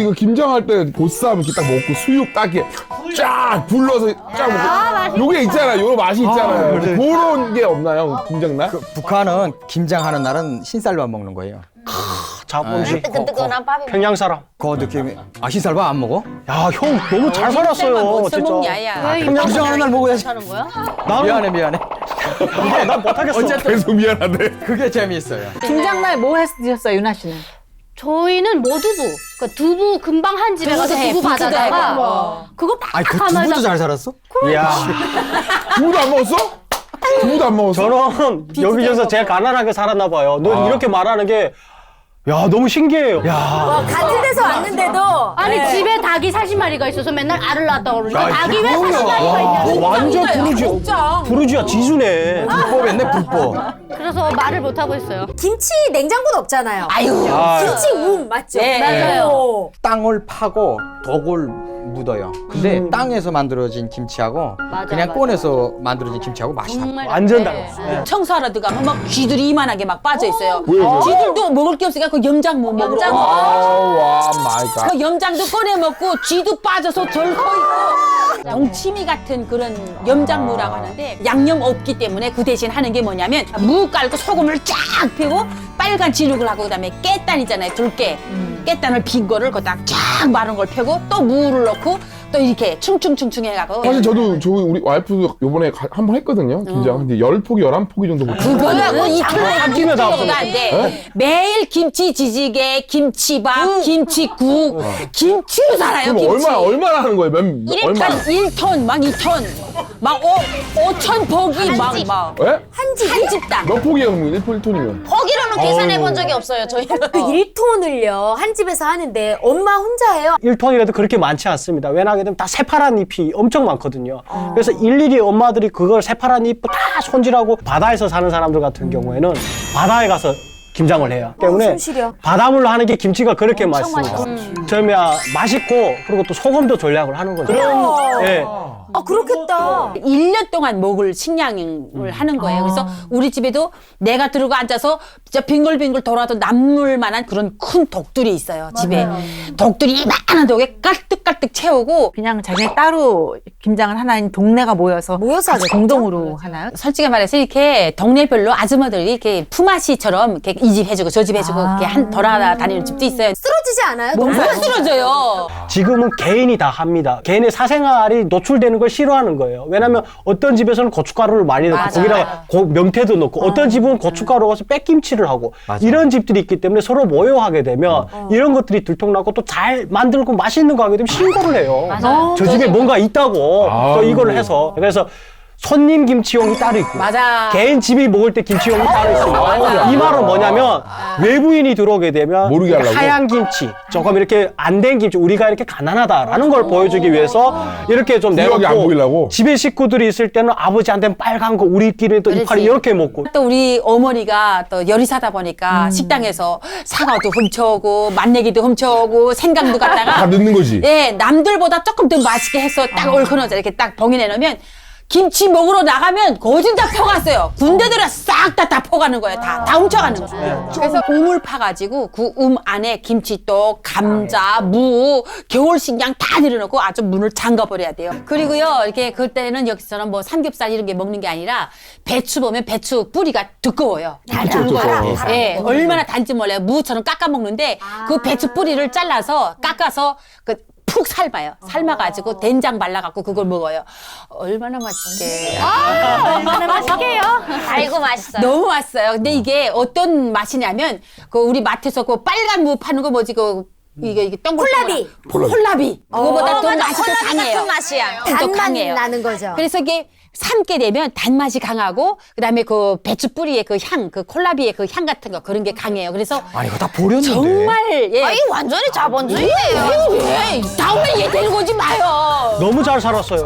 이거 김장할 때 보쌈 이렇게 딱 먹고 수육 딱 이렇게 쫙 불러서 쫙 먹고 요게 있잖아요. 요 맛이 있잖아요. 그런 게 없나요? 김장날? 북한은 김장하는 날은 흰쌀밥 먹는 거예요. 자본주의 뜨끈뜨끈한 밥이 평양 사람 그 느낌이 아 흰쌀밥 안 먹어? 야 형 너무 잘 살았어요 진짜 먹냐야. 김장하는 날 먹어야지. 하는 거야? 미안해 미안해. 난 못하겠어 계속 미안하네. 그게 재미있어요. 김장날 뭐 했었어요, 유나 씨는? 저희는 모두부. 그 두부 금방 한 집에 가서 두부 받아다가 그거 팍 아니 그 하면서 두부도 잘 살았어? 이야. 두부도 안 먹었어? 두부도 안 먹었어? 저는 여기저기서 제일 가난하게 살았나 봐요. 너 이렇게 말하는 게 야 너무 신기해요. 야. 같은 데서 왔는데도. 아니 집에 닭이 40마리가 있어서 맨날 알을 낳았다 그러니까 야, 닭이 왜 그럼요. 40마리가 있냐고 너 완전 부르주야 부르주야 지수네. 불법했네 불법. 그래서 말을 못 하고 있어요 김치 냉장고는 없잖아요. 아유 아, 김치 움 맞죠? 네. 맞아요. 땅을 파고 독을 묻어요. 근데 땅에서 만들어진 김치하고 맞아, 그냥 맞아. 꺼내서 만들어진 김치하고 맛이 달라. 정말 완전 네. 달랐어 청소하러 들어가면 막 쥐들이 이만하게 막 빠져 있어요. 왜요, 왜요? 쥐들도 먹을 게 없으니까 그 염장 못 먹어. 염장. 아와 마이 갓. 그 염장도 꺼내 먹고 쥐도 빠져서 절거 있고 동치미 같은 그런 염장무라고 하는데 양념 없기 때문에 그 대신 하는 게 뭐냐면 무 깔고 소금을 쫙 피고 빨간 진흙을 하고 그다음에 깨단 있잖아요 들깨 깨단을 빈 거를 거기다 쫙 마른 걸 펴고 또 무를 넣고 또 이렇게 충충충충 해가고 사실 저도 저 우리 와이프도 요번에 한번 했거든요. 김장. 근데 열 포기, 열한 포기 정도 먹었어요. 그거하고 이틀 한 끼면 다 먹어도 안 돼. 매일 김치 지지개, 김치밥, 김치국, 김치로 살아요. 그럼 김치. 얼마 얼마나 하는 거예요? 몇 얼마? 한 1톤, 막 2톤, 막 5, 5천 포기, 막, 막. 예? 한 집, 한 집당. 몇? 그럼 1포 1톤이면. 거기로는 계산해 본 적이 없어요 저희는 그 1톤을요 한 집에서 하는데 엄마 혼자 해요. 1톤이라도 그렇게 많지 않습니다. 왜냐하게 되면 다 새파란 잎이 엄청 많거든요. 그래서 일일이 엄마들이 그걸 새파란 잎다 손질하고 바다에서 사는 사람들 같은 경우에는 바다에 가서 김장을 해요. 때문에 숨 쉬려. 바닷물로 하는 게 김치가 그렇게 맛있습니다. 처음에야 맛있고 그리고 또 소금도 전략을 하는 거죠. 그런 예. 아 그렇겠다. 1년 동안 먹을 식량을 하는 거예요. 그래서 우리 집에도 내가 들고 앉아서 진짜 빙글빙글 돌아도 남물 만한 그런 큰 독들이 있어요, 집에. 독들이 이만한 독에 깔뜩깔뜩 채우고 그냥 자기네 따로 김장을 하나인 동네가 모여서 모여서 하죠, 공동으로 하나요? 솔직히 말해서 이렇게 동네별로 아줌마들이 이렇게 품앗이처럼 이렇게 이 집 해주고 저 집 해주고 이렇게 한 돌아다니는 집도 있어요. 쓰러지지 않아요? 뭐가 쓰러져요. 지금은 개인이 다 합니다. 개인의 사생활이 노출되는 걸 싫어하는 거예요. 왜냐하면 어떤 집에서는 고춧가루를 많이 넣고 맞아. 거기다가 고- 명태도 넣고 어 떤 집은 고춧가루 가서 빽김치를 하고 이런 집들이 있기 때문에 서로 모여하게 되면 이런 것들이 들통나고 또 잘 만들고 맛있는 거 하게 되면 신고를 해요. 맞아요. 저 집에 뭔가 있다고 또 아이고. 이거를 해서 그래서 손님 김치용이 따로 있고 맞아. 개인 집이 먹을 때 김치용이 따로 있습니다. 이 말은 뭐냐면 외부인이 들어오게 되면 모르게 하려고? 하얀 김치, 조금 이렇게 안 된 김치, 우리가 이렇게 가난하다라는 걸 보여주기 위해서 이렇게 좀 부유하게 안 보이려고? 집에 식구들이 있을 때는 아버지한테는 빨간 거, 우리끼리는 또 이파리. 이렇게 먹고 또 우리 어머니가 또 요리사다 보니까 식당에서 사과도 훔쳐오고 맛내기도 훔쳐오고 생강도 다 갖다가 넣는 거지. 예 남들보다 조금 더 맛있게 해서 딱 얼큰어서 이렇게 딱 봉인해 놓으면 김치 먹으러 나가면 거진 다 퍼갔어요. 군대들은 싹다다 퍼가는 거예요. 다, 다 훔쳐가는 거예요. 그래서 우물 파가지고 그움 안에 김치떡, 감자, 무, 겨울 식량 다 내려놓고 아주 문을 잠가버려야 돼요. 그리고요, 이렇게 그때는 여기서는 뭐 삼겹살 이런 게 먹는 게 아니라 배추 보면 배추 뿌리가 두꺼워요. 그쵸, 그쵸. 예, 얼마나 단지 몰라요. 무처럼 깎아 먹는데 그 배추 뿌리를 잘라서 깎아서 그 푹 삶아요. 삶아가지고 된장 발라갖고 그걸 먹어요. 얼마나 맛있게. 얼마나 맛있게요 아이고 맛있어요 너무 맛있어요. 근데 이게 어떤 맛이냐면 그 우리 마트에서 그 빨간 무 파는 거 뭐지 그 이게 이게 동글 콜라비. 콜라비. 그거보다 어, 더 맞아. 맛이 더 콜라비 강해요. 같은 맛이야. 더 단맛 강해요. 나는 거죠. 그래서 이게 삶게 되면 단맛이 강하고 그다음에 그 배추 뿌리의 그 향, 그 콜라비의 그 향 같은 거 그런 게 강해요. 그래서 아 이거 다 버렸는데. 정말 예. 아, 이 완전히 자본주의예요 왜? 다음에 얘 데리고 오지 마요. 너무 잘 살았어요.